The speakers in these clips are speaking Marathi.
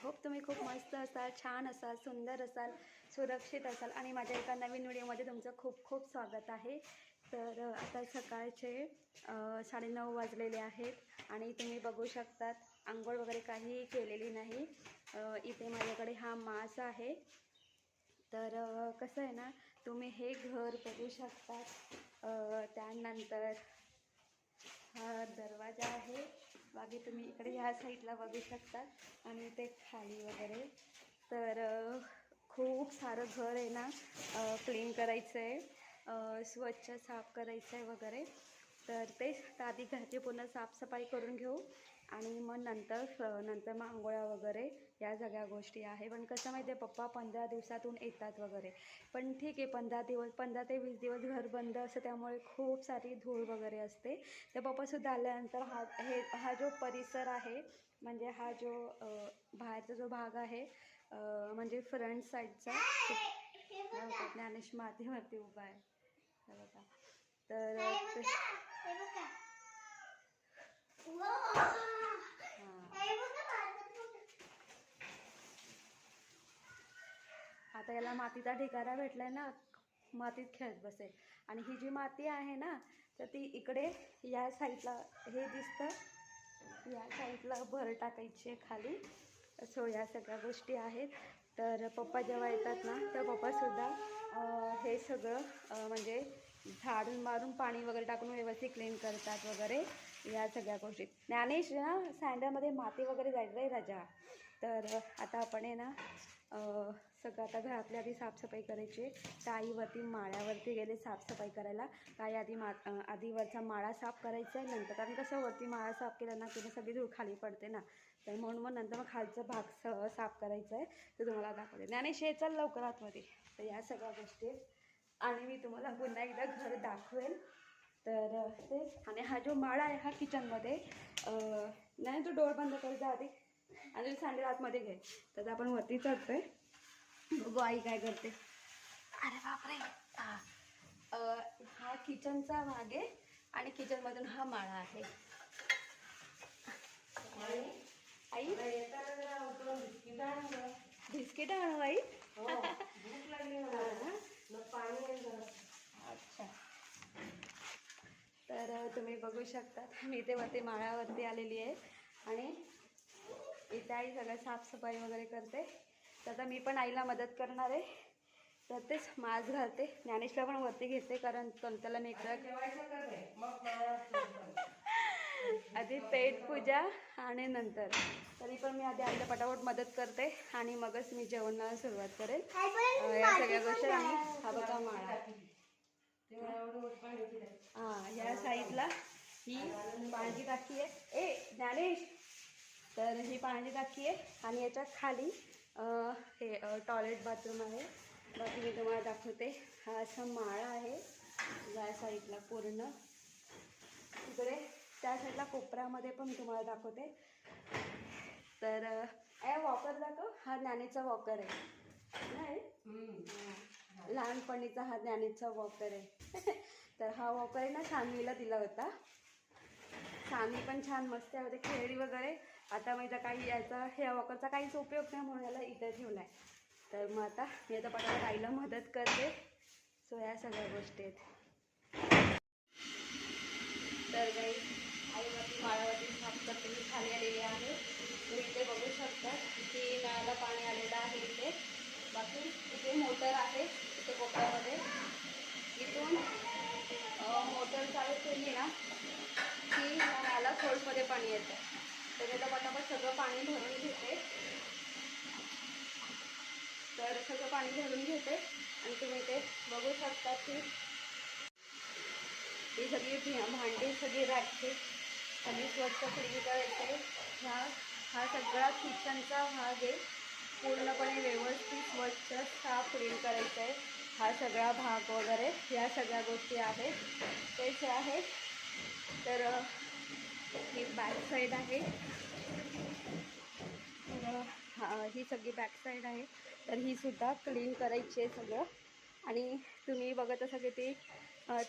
होप तुम्ही खूप मस्त असाल छान असाल सुंदर असाल सुरक्षित असाल. आणि माझ्या एका नवीन व्हिडिओमध्ये तुमचं खूप खूप स्वागत आहे. तर आता सकाळचे साडेनऊ वाजलेले आहेत आणि तुम्ही बघू शकतात आंघोळ वगैरे काहीही केलेली नाही. इथे माझ्याकडे हा मास आहे. तर कसं आहे ना तुम्ही हे घर बघू शकतात. त्यानंतर हा दरवाजा आहे. बाकी तुम्ही इकडे ह्या साईडला बघू शकता. आणि ते खाली वगैरे. तर खूप सारं घर आहे ना क्लीन करायचं आहे स्वच्छ साफ करायचं आहे वगैरे. तर तेच तर आधी घरची पूर्ण साफसफाई करून घेऊ. आणि मग नंतर नंतर मग आंघोळ्या वगैरे या सगळ्या गोष्टी आहे. पण कसं माहिती आहे पप्पा पंधरा दिवसातून येतात वगैरे. पण ठीक आहे पंधरा दिवस पंधरा ते वीस दिवस घर बंद असतं त्यामुळे खूप सारी धूळ वगैरे असते. तर पप्पासुद्धा आल्यानंतर हा हे हा जो परिसर आहे म्हणजे हा जो बाहेरचा जो भाग आहे म्हणजे फ्रंट साईडचा ज्ञानेश मातीवरती उभा आहे. बघा. तर ते- आता याला मातीचा ढिगारा भेटलाय ना मातीत खेळत बसेल. आणि ही जी माती आहे ना तर ती इकडे या साईडला हे दिसतं या साईडला भर टाकायची आहे खाली. सो या सगळ्या गोष्टी आहेत. तर पप्पा जेव्हा येतात ना तर पप्पासुद्धा हे सगळं म्हणजे झाडून मारून पाणी वगैरे टाकून व्यवस्थित क्लीन करतात वगैरे. या सगळ्या गोष्टी. ज्ञानेश ना सँडलमध्ये माती वगैरे जायचं आहे राजा. तर आता आपण आहे ना सगळं आता घरातली आधी साफसफाई करायची. आहे. तर आईवरती माळ्यावरती गेले साफसफाई करायला. काही आधी मा आधीवरचा माळा साफ करायचा आहे. नंतर कारण कसं वरती माळा साफ केला ना की सगळी धूळ खाली पडते ना. तर म्हणून मग नंतर मग खालचा भाग स साफ करायचा आहे. तर तुम्हाला दाखवते. ज्ञानेश हे चल लवकर आतमध्ये. तर या सगळ्या गोष्टी. आणि मी तुम्हाला पुन्हा एकदा घर दाखवेल तर तेच. आणि हा जो माळा आहे हा किचनमध्ये अ, नाही तो डोर बंद कर जा आधी. आणि सँडल आतमध्ये घे. तर आपण वरती चढतोय. बघू आई काय करते. अरे बापरे! हा. हा किचनचा भाग आहे आणि किचनमधून हा माळा आहे. आई? बिस्किट आणू आई. अच्छा तर तुम्ही बघू शकता मी ते वरती माळ्यावरती आलेली आहे आणि इथे आई सगळं साफसफाई वगैरे करते. तर आता मी पण आईला मदत करणार आहे. तर तेच मास्क घालते. ज्ञानेशला पण वरती घेते कारण त्याला नेकर आधी पेट पूजा आणि नंतर. तरी पण मी आधी आईला पटापट मदत करते आणि मगच मी जेवणाला सुरुवात करेल या सगळ्या गोष्टी आणि हा बघा माळा. हा या साईडला ही पाण्याची टाकी आहे. ए ज्ञानेश! तर ही पाण्याची टाकी आहे आणि याच्या खाली हे टॉयलेट बाथरूम आहे. बाकी मी तुम्हाला दाखवते. हा असा माळा आहे. या साईडला पूर्ण. तिकडे त्या साईडला कोपऱ्यामध्ये पण मी तुम्हाला दाखवते. तर ए वॉकर दाखव. हा ज्ञानेचा वॉकर आहे. नाही? हा. लहानपणीचा हा ज्ञानीचा वॉकर आहे. तर हा वॉकर आहे ना सानवीला दिला होता. सानवी पण छान मस्त आहे. म्हणजे मध्ये खेळली वगैरे आता माझा काही याचा ह्या वॉकरचा काहीच उपयोग नाही म्हणून याला इथं ठेवला आहे तर मग आता मी आता पटाला आईला मदत करते. सो या सगळ्या गोष्टी आहेत. तर काही आईवरती माळावरती साफ करते मी खाली आलेली आहे. तुम्ही इथे बघू शकता की नळाला पाणी आलेलं आहे इथे. बाकी इथे मोटर आहे. इथे कोपऱ्यामध्ये. इथून मोटर चालू केली ना की या खोडमध्ये पाणी येतं. तर मी आता पटापट सगळं पाणी भरून घेते. तर सगळं पाणी भरून घेते. आणि तुम्ही ते बघू शकता की ही सगळी भांडी सगळी राहते सगळी स्वच्छ क्लीन करायचे ह्या हा सगळा किचनचा भाग आहे पूर्णपणे व्यवस्थित स्वच्छ साफ क्लीन करायचा आहे. हा सगळा भाग वगैरे ह्या सगळ्या गोष्टी आहेत. तेच आहेत. तर ही बॅक साईड आहे. तर हा ही सगळी बॅक साईड आहे. तर ही सुद्धा क्लीन करायची आहे सगळं. आणि तुम्ही बघत असा की ती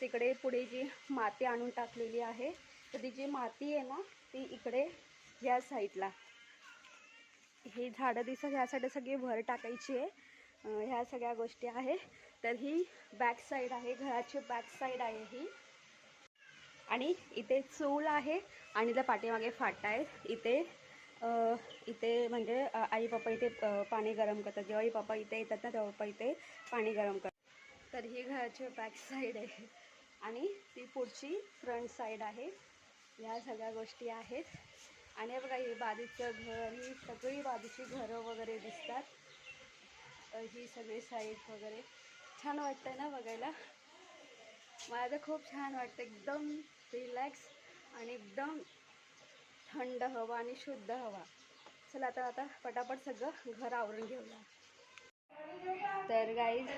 तिकडे पुढे जी माती आणून टाकलेली आहे तर ती जी माती आहे ना ती इकडे या साईडला ही झाडं दिसत ह्यासाठी सगळी भर टाकायची आहे. ह्या सगळ्या गोष्टी आहे तर ही बॅक साईड आहे घराची बॅक साईड आहे ही. आणि इथे चूल आहे आणि त्या पाठीमागे फाटा आहे. इथे इथे म्हणजे आई पप्पा इथे पाणी गरम करतात. जेव्हा आई पप्पा इथे येतात ना तेव्हा पप्पा इथे पाणी गरम करतात. तर ही घराची बॅक साईड आहे. आणि ती पुढची फ्रंट साईड आहे. या सगळ्या गोष्टी आहेत. आणि बघा ही बाजूचं घर ही सगळी बाजूची घरं वगैरे दिसतात. ही सगळी साईड वगैरे. छान वाटतंय ना बघायला. मला तर खूप छान वाटतं एकदम रिलॅक्स आणि एकदम थंड हवा आणि शुद्ध हवा. चला आता आता पटापट सगळं घर आवरून घेऊया. तर गाईज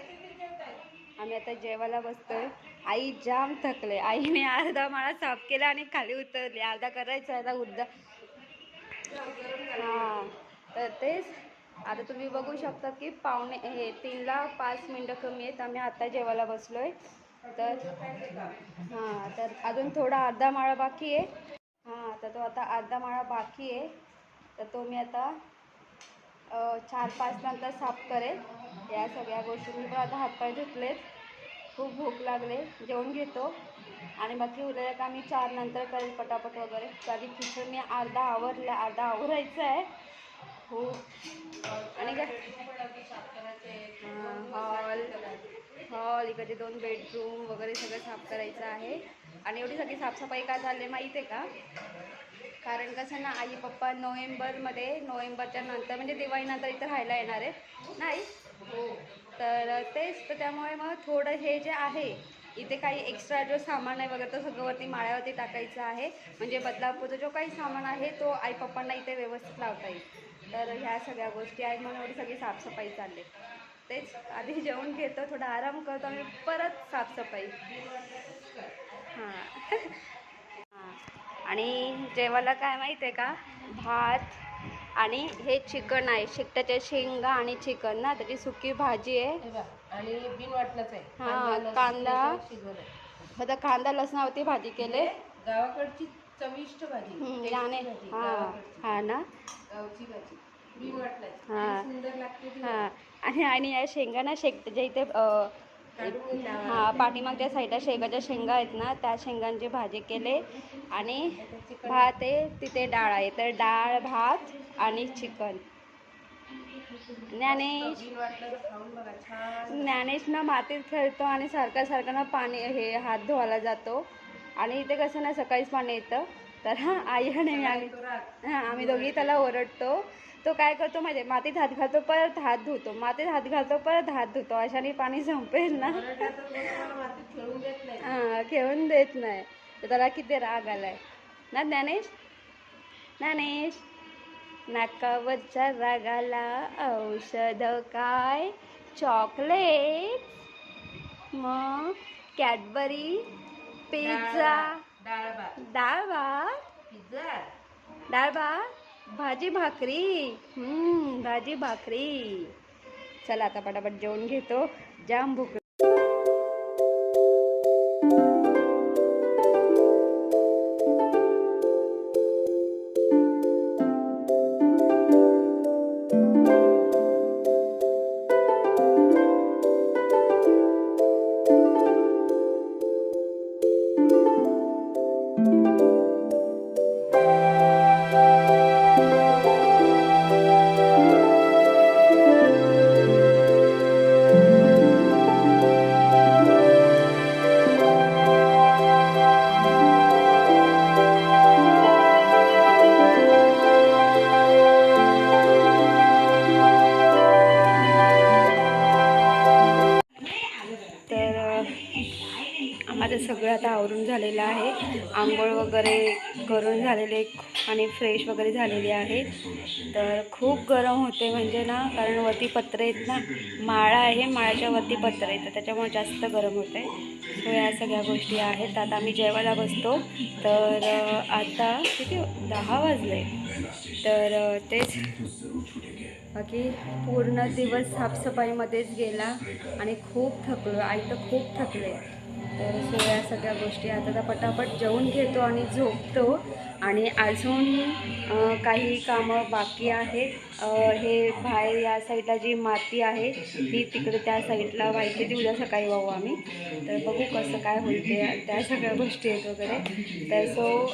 आम्ही आता जेवायला बसतोय. आई जाम थकले. आईने अर्धा मला साफ केला आणि खाली उतरली. अर्धा करायचा आता उद्या. हां तर तेच आता तुम्ही बघू शकता की पावणे हे तीनला पाच मिनटं कमी आहेत. आम्ही आता जेवायला बसलो आहे तर हां तर अजून थोडा अर्धा माळा बाकी आहे. हां तर तो आता अर्धा माळा बाकी आहे. तर तो मी आता चार पाच नंतर साफ करेल. या सगळ्या गोष्टी मी पण आता हातपाय धुतलेत. खूप भूक लागले. जेवण घेतो. आणि बाकी उद्या का मी चार नंतर करेल पटापट वगैरे. कधी किचन मी अर्धा आवरलं अर्धा आवरायचं आहे. हो. आणि काय? हॉल हॉल इकडचे दोन बेडरूम वगैरे सगळं साफ करायचं आहे. आणि एवढी सगळी साफसफाई का झाली माहीत आहे का? कारण कसं ना आई पप्पा नोव्हेंबरमध्ये नोव्हेंबरच्या नंतर म्हणजे दिवाळीनंतर इथं राहायला येणार आहे नाही? तर तेच तर त्यामुळे मग थोडं हे जे आहे इथे काही एक्स्ट्रा जो सामान आहे वगैरे तो सगळं वरती माळ्यावरती टाकायचं आहे. म्हणजे बदलापूरचा जो काही सामान आहे तो आई पप्पांना इथे व्यवस्थित लावता येईल. तर ह्या सगळ्या गोष्टी आहेत. म्हणून एवढी सगळी साफसफाई चालली. तेच आधी जेवण घेतो थोडा आराम करतो आणि परत साफसफाई. हां. हां. आणि जेवायला काय माहिती आहे का? भात आणि हे चिकन आहे. शेकटाच्या शेंगा आणि चिकन ना त्याची सुकी भाजी आहे. आणि बिन वाटणंच आहे. हा, कांदा. आता कांदा लसणावरती भाजी केले. गावाकडची चविष्ट भाजी हां. हां ना? गावची भाजी. हा. सुंदर लागते ती हां. आणि आणि या शेंगा ना शेकटाच्या इथे. हा पाठीमागच्या साईडला शेंगाच्या शेंगा आहेत ना त्या शेंगांची भाजी केले. आणि भात आहे तिथे डाळ आहे. तर डाळ भात आणि चिकन. ज्ञानेश. ज्ञानेश ना मातीत खेळतो आणि सारखा सारखा ना पाणी हे हात धुवायला जातो. आणि इथे कसं ना सकाळीच पाणी येतं. तर हा आई आणि मी आम्ही. हां आम्ही दोघी त्याला ओरडतो. तो काय करतो माहिती मातीत हात घालतो परत हात धुतो. मातीत हात घालतो परत हात धुतो. अशाने पाणी संपेल ना. हां खेळून देत नाही. तर त्याला किती राग आलाय. ना ज्ञानेश? ज्ञानेश नाकावरच्या रागाला औषध काय? चॉकलेट मग कॅडबरी? पिझ्झा. डाळ भात. डाळ भात पिझ्झा. डाळ भात. भाजी भाकरी. हम्म, भाजी भाकरी. चला आता पटापट जेवण घेतो. जाम भूक सगळं आता आवरून झालेलं आहे. आंघोळ वगैरे करून झालेले आणि फ्रेश वगैरे झालेली आहे. तर खूप गरम होते म्हणजे ना कारण वरती पत्र आहेत ना माळा आहे माळ्याच्या वरती पत्र आहे तर त्याच्यामुळे जास्त गरम होते. सो या सगळ्या गोष्टी आहेत. आता आम्ही जेवायला बसतो. तर आता किती दहा वाजले. तर तेच. बाकी पूर्ण दिवस साफसफाईमध्येच गेला आणि खूप थकलो. आई तर खूप थकले. तर सो या सगळ्या गोष्टी आता तर पटापट जेवून घेतो आणि झोपतो. आणि अजून काही कामं बाकी आहेत. हे बाहेर या साईडला जी माती आहे ती तिकडे त्या साईडला व्हायची. ती उद्या सकाळी वाहू आम्ही. तर बघू कसं काय होईल ते त्या सगळ्या गोष्टी आहेत वगैरे. तर सो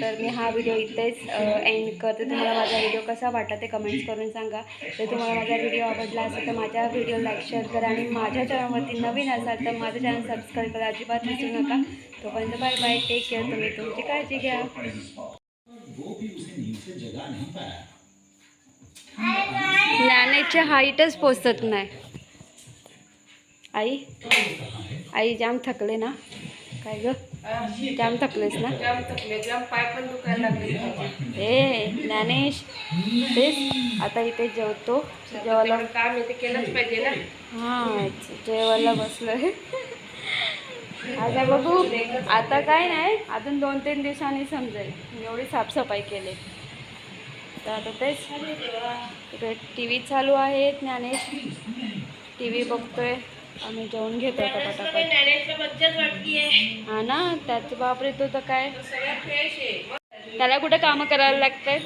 तर मी हा व्हिडिओ इथेच एंड करते. तुम्हाला माझा व्हिडिओ कसा वाटला ते कमेंट्स करून सांगा. तर तुम्हाला माझा व्हिडिओ आवडला असेल तर माझ्या व्हिडिओ लाईक शेअर करा आणि माझ्या चॅनलवरती नवीन असाल तर माझं चॅनल सबस्क्राईब करा अजिबात विसरू नका. तोपर्यंत बाय बाय टेक केअर तुम्ही तुमची काळजी घ्या. ज्ञानेच्या हाईटच पोचत नाही. आई आई जाम थकले ना? काय ग? जाम थकलेस ना? जाम थकले जाम पाय पण दुखायला लागले त्याचे. ए ज्ञानेश तेच आता इथे जेवतो. जेवायला काम ते केलंच पाहिजे ना? हां जेवायला बसलोय. आता बघू. आता काय नाही अजून दोन तीन दिवसांनी समजेल. एवढी साफसफाई केली. तर आता तेच. इकडे टी व्ही चालू आहे ज्ञानेश. टी व्ही बघतोय. आम्ही जेवण घेतो आता पटापट हा ना? त्याचे बापरे तो तर काय? त्याला कुठं कामं करायला लागतात